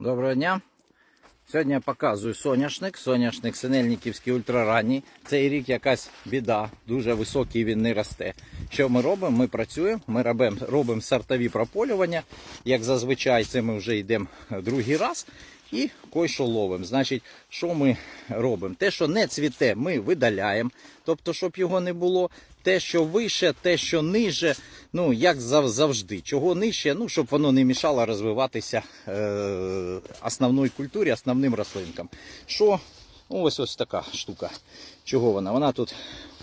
Доброго дня. Сьогодні я показую соняшник. Соняшник синельниківський ультраранній. Цей рік якась біда, дуже високий він не росте. Що ми робимо? Ми працюємо, ми робимо, робимо сортові прополювання. Як зазвичай, це ми вже йдемо другий раз. І кой-що ловимо. Значить, що ми робимо? Те, що не цвіте, ми видаляємо. Тобто, щоб його не було. Те, що вище, те, що ниже, ну як завжди. Чого нижче, ну щоб воно не мішало розвиватися е, основної культурі, основним рослинкам. Що ну, ось ось така штука. Чого вона? Вона тут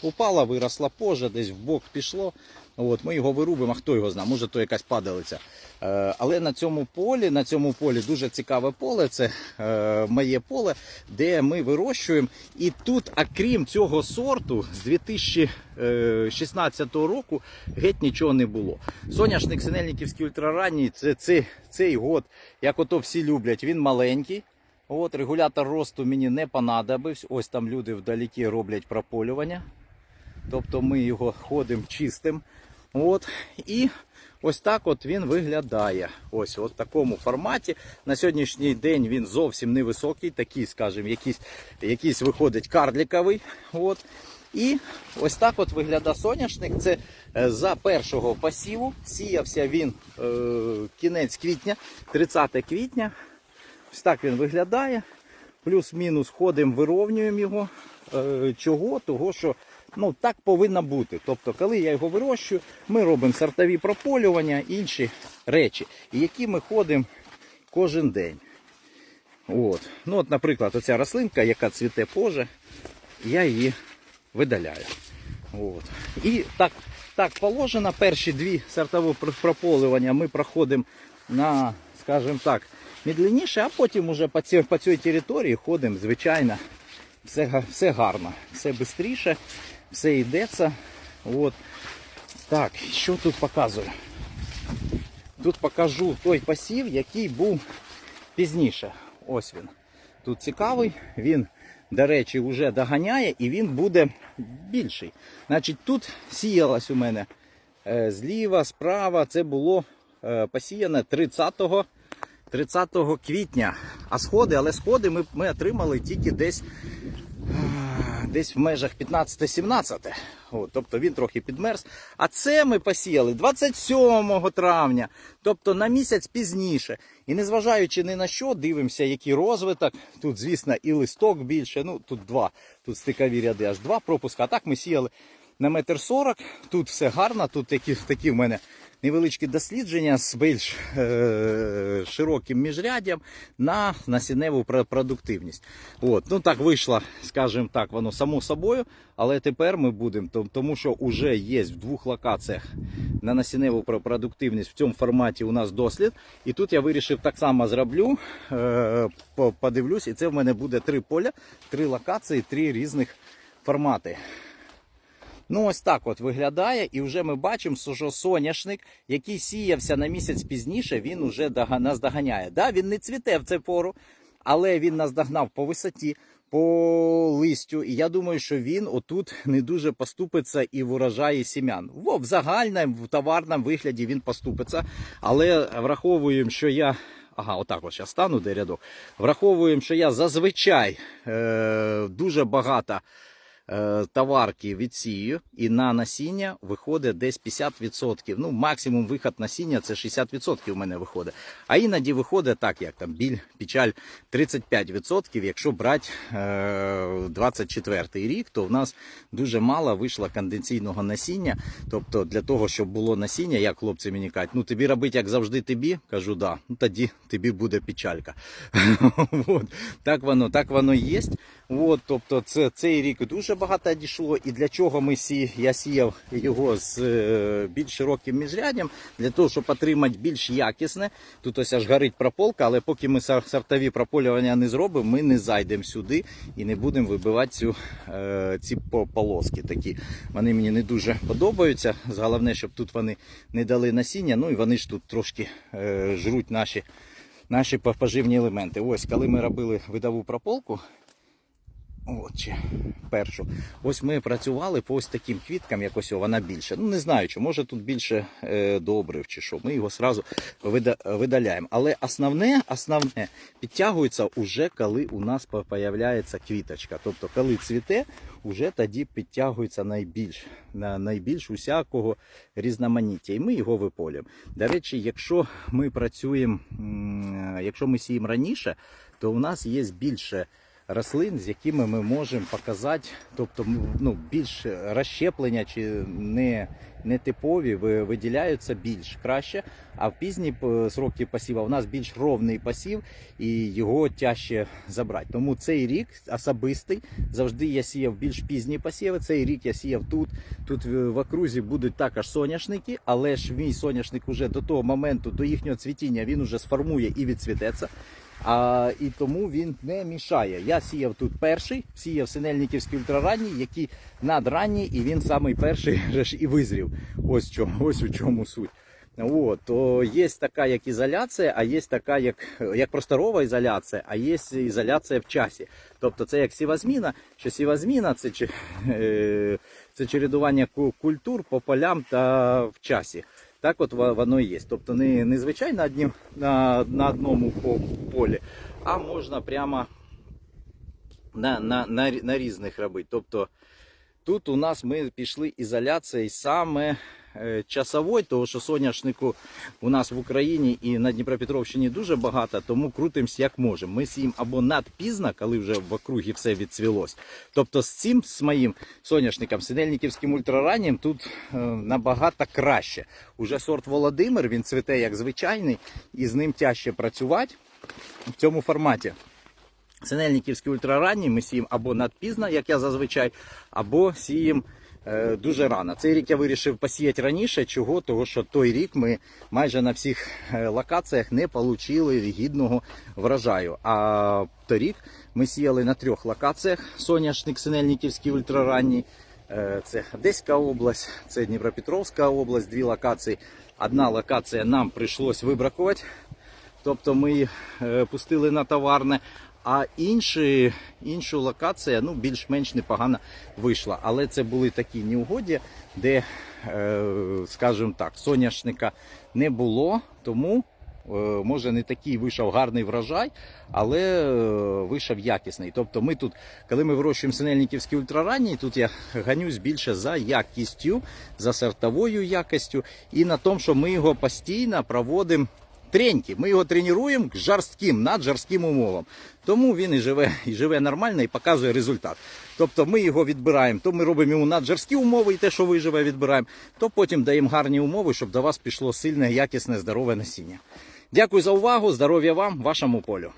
упала, виросла позже, десь в бок пішло. От, ми його вирубимо, а хто його знає, може то якась падалиця. Е, але на цьому полі, на цьому полі дуже цікаве поле. Це е, моє поле, де ми вирощуємо. І тут, окрім цього сорту, з 2016 року геть нічого не було. Соняшник Синельниківський ультраранній, це, це цей год, як ото всі люблять, він маленький. От регулятор росту мені не понадобився. Ось там люди вдалекі роблять прополювання. Тобто ми його ходимо чистим. От. І ось так от він виглядає. Ось в такому форматі. На сьогоднішній день він зовсім невисокий, такий, скажімо, якийсь, якийсь виходить карліковий. От. І ось так от виглядає соняшник. Це е, за першого посіву. Сіявся він е, кінець квітня, 30 квітня. Ось так він виглядає. Плюс-мінус ходимо, вирівнюємо його. Е, Чого? Того, що ну, так повинно бути. Тобто, коли я його вирощую, ми робимо сортові прополювання інші речі, які ми ходимо кожен день. От. Ну, от, наприклад, оця рослинка, яка цвіте позже, я її видаляю. От. І так, так положено. Перші дві сортові прополювання ми проходимо на, скажімо так, медленніше, а потім уже по цій, по цій території ходимо, звичайно, все, все гарно, все швидше, все йдеться. От. Так, що тут показую? Тут покажу той посів, який був пізніше. Ось він. Тут цікавий, він, до речі, вже доганяє і він буде більший. Значить, тут сіялось у мене е, зліва, справа. Це було е, посіяне 30 30 квітня. А сходи, але сходи ми, ми отримали тільки десь десь в межах 15-17. От, тобто він трохи підмерз. А це ми посіяли 27 травня, тобто на місяць пізніше. І незважаючи ні на що, дивимося, який розвиток. Тут, звісно, і листок більше. Ну, тут два, тут стикові ряди, аж два пропуска. А так ми сіяли на метр сорок. Тут все гарно, тут такі, такі в мене невеличкі дослідження з більш е, широким міжряддям на насінневу продуктивність. От, ну так вийшло, скажімо так, воно само собою, але тепер ми будемо, тому що вже є в двох локаціях на насінневу продуктивність в цьому форматі у нас дослід. І тут я вирішив так само зроблю, е, подивлюсь, і це в мене буде три поля, три локації, три різних формати. Ну, ось так от виглядає, і вже ми бачимо, що соняшник, який сіявся на місяць пізніше, він уже нас доганяє. Да, він не цвіте в цю пору, але він нас догнав по висоті, по листю. І я думаю, що він отут не дуже поступиться і в урожаї сім'ян. В загальному, в товарному вигляді він поступиться. Але враховуємо, що я. Ага, отак от зараз стану де рядок. Враховуємо, що я зазвичай е, дуже багато товарки відсію, і на насіння виходить десь 50%. Ну, максимум виход насіння це 60% у мене виходить. А іноді виходить так, як там біль, печаль 35%. Якщо брати е, 24 рік, то в нас дуже мало вийшло конденційного насіння. Тобто для того, щоб було насіння, як хлопці мені кажуть, ну тобі робити, як завжди, тобі, кажу, да, ну тоді тобі буде печалька. Так воно, так воно є. Тобто цей рік дуже багато дійшло. І для чого ми сі, я сіяв його з е, більш широким міжряддям, для того, щоб отримати більш якісне. Тут ось аж горить прополка, але поки ми сор- сортові прополювання не зробимо, ми не зайдемо сюди і не будемо вибивати цю, е, ці полоски такі. Вони мені не дуже подобаються. Головне, щоб тут вони не дали насіння. Ну і вони ж тут трошки е, жруть наші, наші поживні елементи. Ось, коли ми робили видову прополку, От чи першу. Ось ми працювали по ось таким квіткам, якось вона більше. Ну не знаю, чи може тут більше е, добрив чи що. Ми його сразу вида, видаляємо. Але основне, основне підтягується уже коли у нас по- появляється квіточка. Тобто, коли цвіте, уже тоді підтягується найбільш, на, найбільш усякого різноманіття. І ми його виполюємо. До речі, якщо ми працюємо, якщо ми сіємо раніше, то у нас є більше рослин, з якими ми можемо показати, тобто ну, більш розщеплення чи не, не типові виділяються більш краще. А в пізні сроки посіва у нас більш ровний посів і його тяжче забрати. Тому цей рік особистий завжди я сіяв більш пізні посіви. Цей рік я сіяв тут. Тут в в окрузі будуть також соняшники, але ж мій соняшник уже до того моменту, до їхнього цвітіння, він уже сформує і відцвітеться. А, і тому він не мішає. Я сіяв тут перший, сіяв синельниківський ультраранній, який надранній, і він самий перший ж і визрів. Ось, чому, ось у чому суть. От, то є така як ізоляція, а є така як, як просторова ізоляція, а є ізоляція в часі. Тобто це як сівозміна, що сівозміна це, е, це чередування ку- культур по полям та в часі. Так от воно і є. Тобто не, не звичайно одним, на, на одному полі, а можна прямо на, на, на, на різних робити. Тобто тут у нас ми пішли ізоляцією саме е, часовою, тому що соняшнику у нас в Україні і на Дніпропетровщині дуже багато, тому крутимось як можемо. Ми сіємо або надпізно, коли вже в округі все відцвілось. Тобто з цим з моїм соняшником, синельниківським ультрараннім, тут е, набагато краще. Уже сорт Володимир, він цвіте як звичайний, і з ним тяжче працювати в цьому форматі. Синельниківський ультраранній ми сіємо або надпізно, як я зазвичай, або сіємо дуже рано. Цей рік я вирішив посіяти раніше. Чого? Того, що той рік ми майже на всіх е, локаціях не отримали гідного врожаю. А торік ми сіяли на трьох локаціях соняшник Синельниківський ультраранній. Е, Це Одеська область, це Дніпропетровська область, дві локації. Одна локація нам прийшлось вибракувати, тобто ми е, пустили на товарне. А інші, іншу локація ну, більш-менш непогано вийшла. Але це були такі неугоддя, де, е, скажімо так, соняшника не було, тому е, може не такий вийшов гарний врожай, але е, вийшов якісний. Тобто ми тут, коли ми вирощуємо синельниківський ультраранній, тут я ганюсь більше за якістю, за сортовою якістю і на тому, що ми його постійно проводимо треньки. Ми його тренуємо к жорстким, над жорстким умовам. Тому він і живе, і живе нормально і показує результат. Тобто ми його відбираємо, то ми робимо йому наджарські умови, і те, що виживе, відбираємо, то потім даємо гарні умови, щоб до вас пішло сильне, якісне, здорове насіння. Дякую за увагу, здоров'я вам, вашому полю.